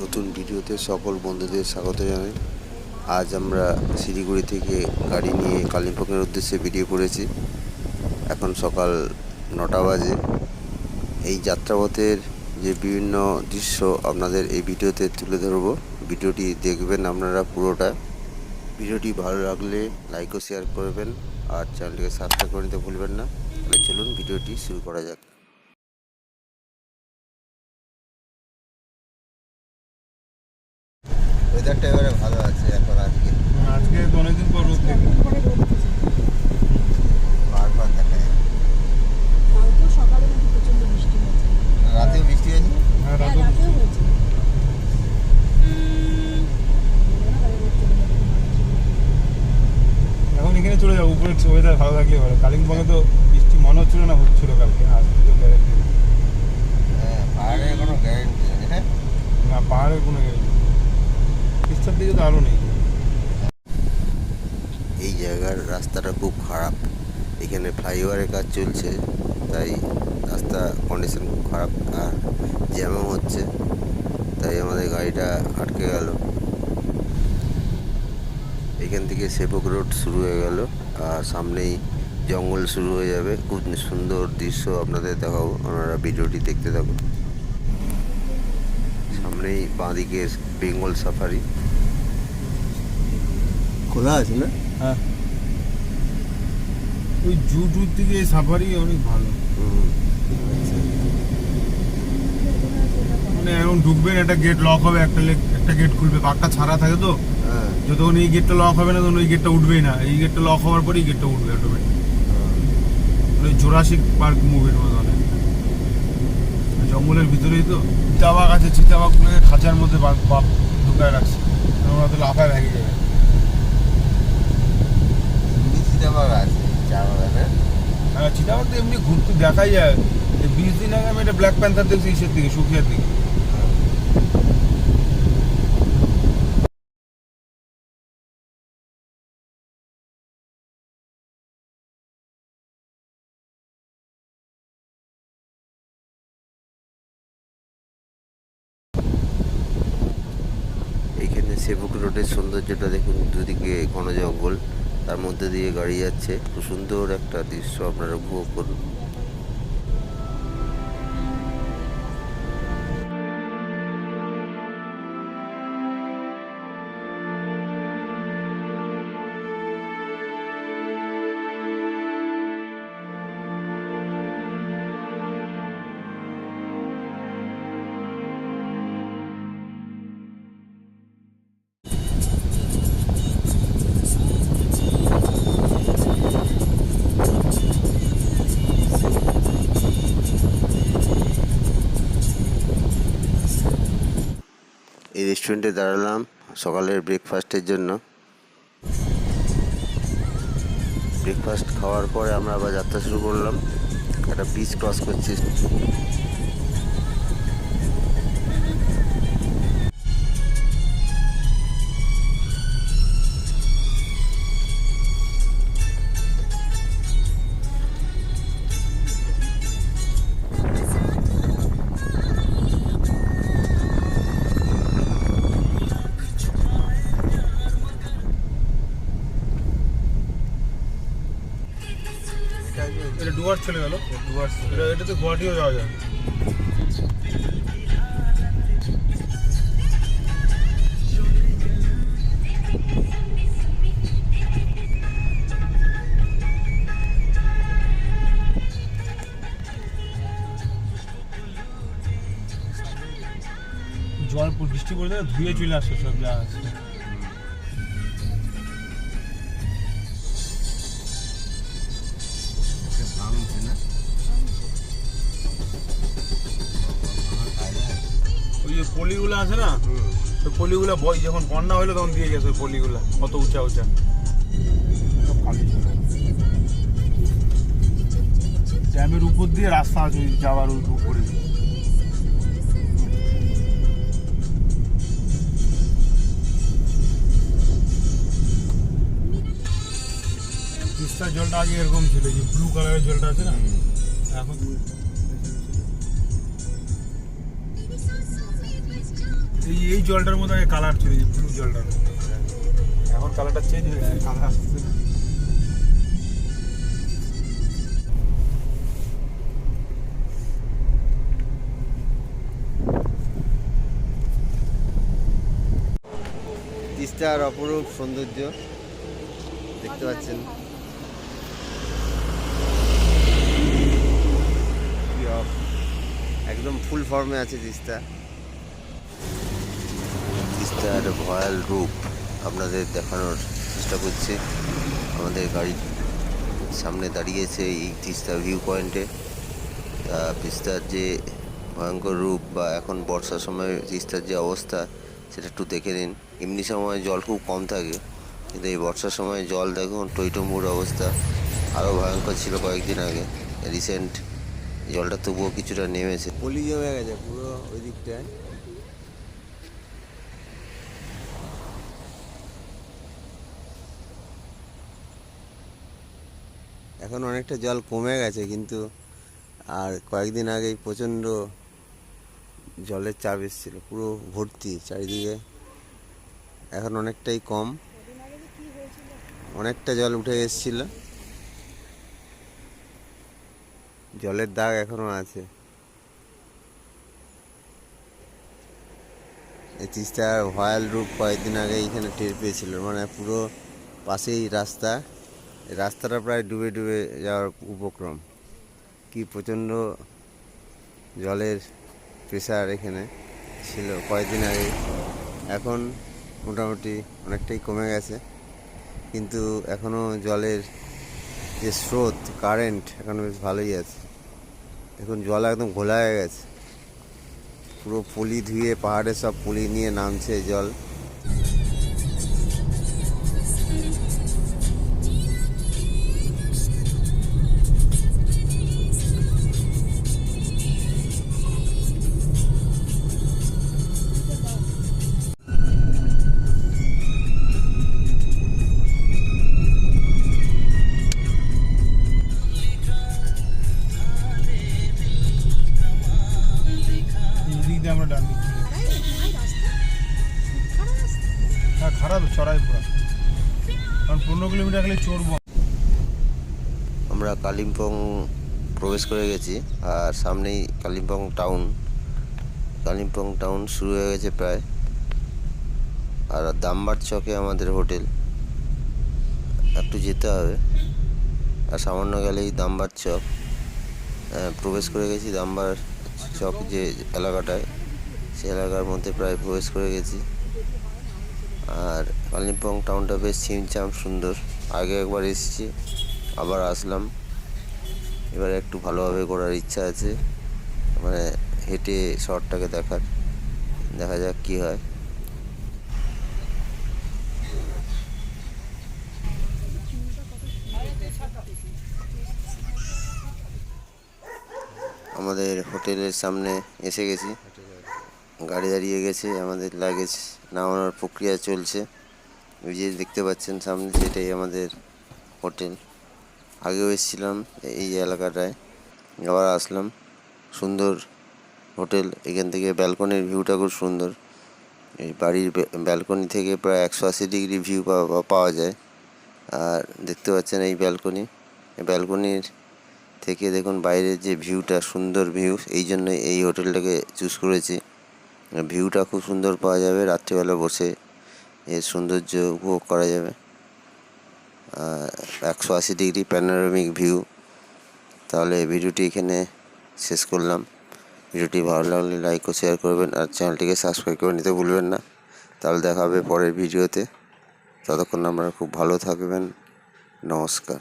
নতুন ভিডিওতে সকল বন্ধুদের স্বাগত জানাই। আজ আমরা শিলিগুড়ি থেকে গাড়ি নিয়ে কালিম্পংয়ের উদ্দেশ্যে বেরিয়ে পড়েছি এখন সকাল নটা বাজে। এই যাত্রাপথের যে বিভিন্ন দৃশ্য আপনাদের এই ভিডিওতে তুলে ধরবো। ভিডিওটি দেখবেন আপনারা পুরোটা। ভিডিওটি ভালো লাগলে লাইক ও শেয়ার করবেন। আর চ্যানেলটিকে সাবস্ক্রাইব করে নিতে ভুলবেন না। তাহলে চলুন ভিডিওটি শুরু করা যাক। ওয়েদারটা এবারে ভালো আছে এখন আজকে। আজকে তো অনেকদিন পর রোদ বারবার দেখা যায়। বৃষ্টি হয়েছে। হ্যাঁ হ্যাঁ, রাতেও রাতেও হয়েছে। এখন এখানে চলে যাব উপরে ওয়েদার ভালো থাকলে ভালো। কালিম্পংয়ে তো বৃষ্টি মনে হচ্ছিল না হচ্ছিল কালকে। আজ তো গ্যারেন্টি হ্যাঁ পাহাড়ের কোনো গ্যারেন্টি হ্যাঁ না পাহাড়ের কোনো গ্যারেন্টি আরও নেই। এই জায়গার রাস্তাটা খুব খারাপ। এখানে ফ্লাইওভারের কাজ চলছে, তাই রাস্তা কন্ডিশন খুব খারাপ। আর জ্যামও হচ্ছে, তাই আমাদের গাড়িটা আটকে গেল। এখান থেকে সেবক রোড শুরু হয়ে গেল, আর সামনেই জঙ্গল শুরু হয়ে যাবে। খুব সুন্দর দৃশ্য আপনাদের দেখাবো, আপনারা ভিডিওটি দেখতে থাকুন। সামনেই বাঁদিকে বেঙ্গল সাফারি। খোলা আছে না? হ্যাঁ। ওই জু টুর দিকে সাফারি অনেক ভালো। মানে এখন ঢুকবেন একটা গেট লক হবে একটা একটা গেট খুলবে। পাকটা ছাড়া থাকে তো। হ্যাঁ। যতক্ষণ এই গেটটা লক হবে না তখন ওই গেটটা উঠবেই না। এই গেটটা লক হওয়ার পরেই গেটটা উঠবে অটোমেটিক মানে জোরাসিক পার্ক মুভির মতো অনেক জঙ্গলের ভিতরেই তো চিতাবাঘ আছে চিতাবাঘগুলোকে খাঁচার মধ্যে বাপ ঢুকায় রাখছে। ওরা তো লাফায় ভেঙে যাবে চিতাবাঘ আছে হ্যাঁ চিতাবাঘ তো এমনি ঘুরতে দেখাই যায়। বিশ দিন আগে আমি একটা ব্ল্যাক প্যান্থার দেখছি ইসের দিকে সুখিয়ার দিকে এইখানে সেবক রোডের সৌন্দর্যটা দেখুন, দুদিকে ঘন জঙ্গল, তার মধ্যে দিয়ে গাড়ি যাচ্ছে। খুব সুন্দর একটা দৃশ্য আপনারা উপভোগ করুন। এই রেস্টুরেন্টে দাঁড়ালাম সকালের ব্রেকফাস্টের জন্য। ব্রেকফাস্ট খাওয়ার পরে আমরা আবার যাত্রা শুরু করলাম। একটা ব্রিজ ক্রস করছি। এটা ডুয়ার্স চলে গেল। ডুয়ার্স এটা এটাতে গুয়াহাটিও যাওয়া যায়। জল বৃষ্টি পড়ে যায় ধুয়ে চলে আসছে সব যা আছে। যে পলিগুলো আছে না, ওই পলিগুলো বই যখন বন্যা হলো তখন দিয়ে গেছে ওই পলিগুলো কত উঁচা উঁচা। ড্যামের উপর দিয়ে রাস্তা আছে যাওয়ার উপরে তিস্তার জলটা আগে এরকম ছিল, যে ব্লু কালারের জলটা আছে না, এখন এই জলটার মধ্যে আগে কালার ছিল এই ব্লু জলটার এখন কালারটা চেঞ্জ হয়ে গেছে কালার আসছে না। তিস্তার অপরূপ সৌন্দর্য দেখতে পাচ্ছেন। একদম ফুল ফর্মে আছে তিস্তা। তিস্তার ভয়াল রূপ আপনাদের দেখানোর চেষ্টা করছে। আমাদের গাড়ির সামনে দাঁড়িয়েছে এই তিস্তা ভিউ পয়েন্টে তা তিস্তার যে ভয়ঙ্কর রূপ বা এখন বর্ষার সময় তিস্তার যে অবস্থা, সেটা একটু দেখে নিন। এমনি সময় জল খুব কম থাকে, কিন্তু এই বর্ষার সময় জল দেখুন, টইটম্বুর অবস্থা আরও ভয়ঙ্কর ছিল কয়েকদিন আগে। রিসেন্ট জলটা তবুও কিছুটা নেমেছে। পলি জমে গেছে পুরো ওই দিকটায়। এখন অনেকটা জল কমে গেছে, কিন্তু আর কয়েকদিন আগেই প্রচণ্ড জলের চাপ এসেছিল, পুরো ভর্তি চারিদিকে। এখন অনেকটাই কম। অনেকটা জল উঠে এসেছিল। জলের দাগ এখনও আছে। এই তিস্তার ভয়াল রূপ কয়েকদিন আগে এখানে টের পেয়েছিল মানে পুরো পাশেই রাস্তা। রাস্তাটা প্রায় ডুবে ডুবে যাওয়ার উপক্রম। কি প্রচণ্ড জলের প্রেশার এখানে ছিল কয়েকদিন আগে। এখন মোটামুটি অনেকটাই কমে গেছে। কিন্তু এখনও জলের যে স্রোত কারেন্ট এখনও বেশ ভালোই আছে। এখন জল একদম ঘোলা হয়ে গেছে। পুরো পলি ধুয়ে পাহাড়ে সব পলি নিয়ে নামছে জল। আমরা কালিম্পং প্রবেশ করে গেছি, আর সামনেই কালিম্পং টাউন। কালিম্পং টাউন শুরু হয়ে গেছে প্রায়। আর দামবার চকে আমাদের হোটেল। একটু যেতে হবে। আর সামান্য গেলেই দামবার চক। প্রবেশ করে গেছি দামবার চক যে এলাকাটায়। সে এলাকার মধ্যে প্রায় প্রবেশ করে গেছি। আর কালিম্পং টাউনটা বেশ ছিমছাম সুন্দর। আগে একবার এসেছি, আবার আসলাম। এবারে একটু ভালোভাবে করার ইচ্ছা আছে। মানে হেঁটে শহরটাকে দেখার। দেখা যাক কি হয়। আমাদের হোটেলের সামনে এসে গেছি। গাড়ি দাঁড়িয়ে গেছে, আমাদের লাগেজ নামানোর প্রক্রিয়া চলছে। ওই যে দেখতে পাচ্ছেন সামনে সেটাই আমাদের হোটেল। আগেও এসেছিলাম এই এলাকাটায়, আবার আসলাম। সুন্দর হোটেল, এখান থেকে ব্যালকনির ভিউটা খুব সুন্দর। এই বাড়ির ব্যালকনি থেকে প্রায় একশো আশি ডিগ্রি ভিউ পাওয়া যায়। আর দেখতে পাচ্ছেন এই ব্যালকনি। ব্যালকনির থেকে দেখুন বাইরের যে ভিউটা, সুন্দর ভিউ, এই জন্য এই হোটেলটাকে চুজ করেছি। ভিউটা খুব সুন্দর পাওয়া যাবে, রাত্রিবেলা বসে এর সৌন্দর্য উপভোগ করা যাবে। একশো আশি ডিগ্রি প্যানোরামিক ভিউ তাহলে ভিডিওটি এখানে শেষ করলাম। ভিডিওটি ভালো লাগলে লাইক ও শেয়ার করবেন আর চ্যানেলটিকে সাবস্ক্রাইব করে নিতে ভুলবেন না। তাহলে দেখা হবে পরের ভিডিওতে। ততক্ষণ আপনারা খুব ভালো থাকবেন। নমস্কার।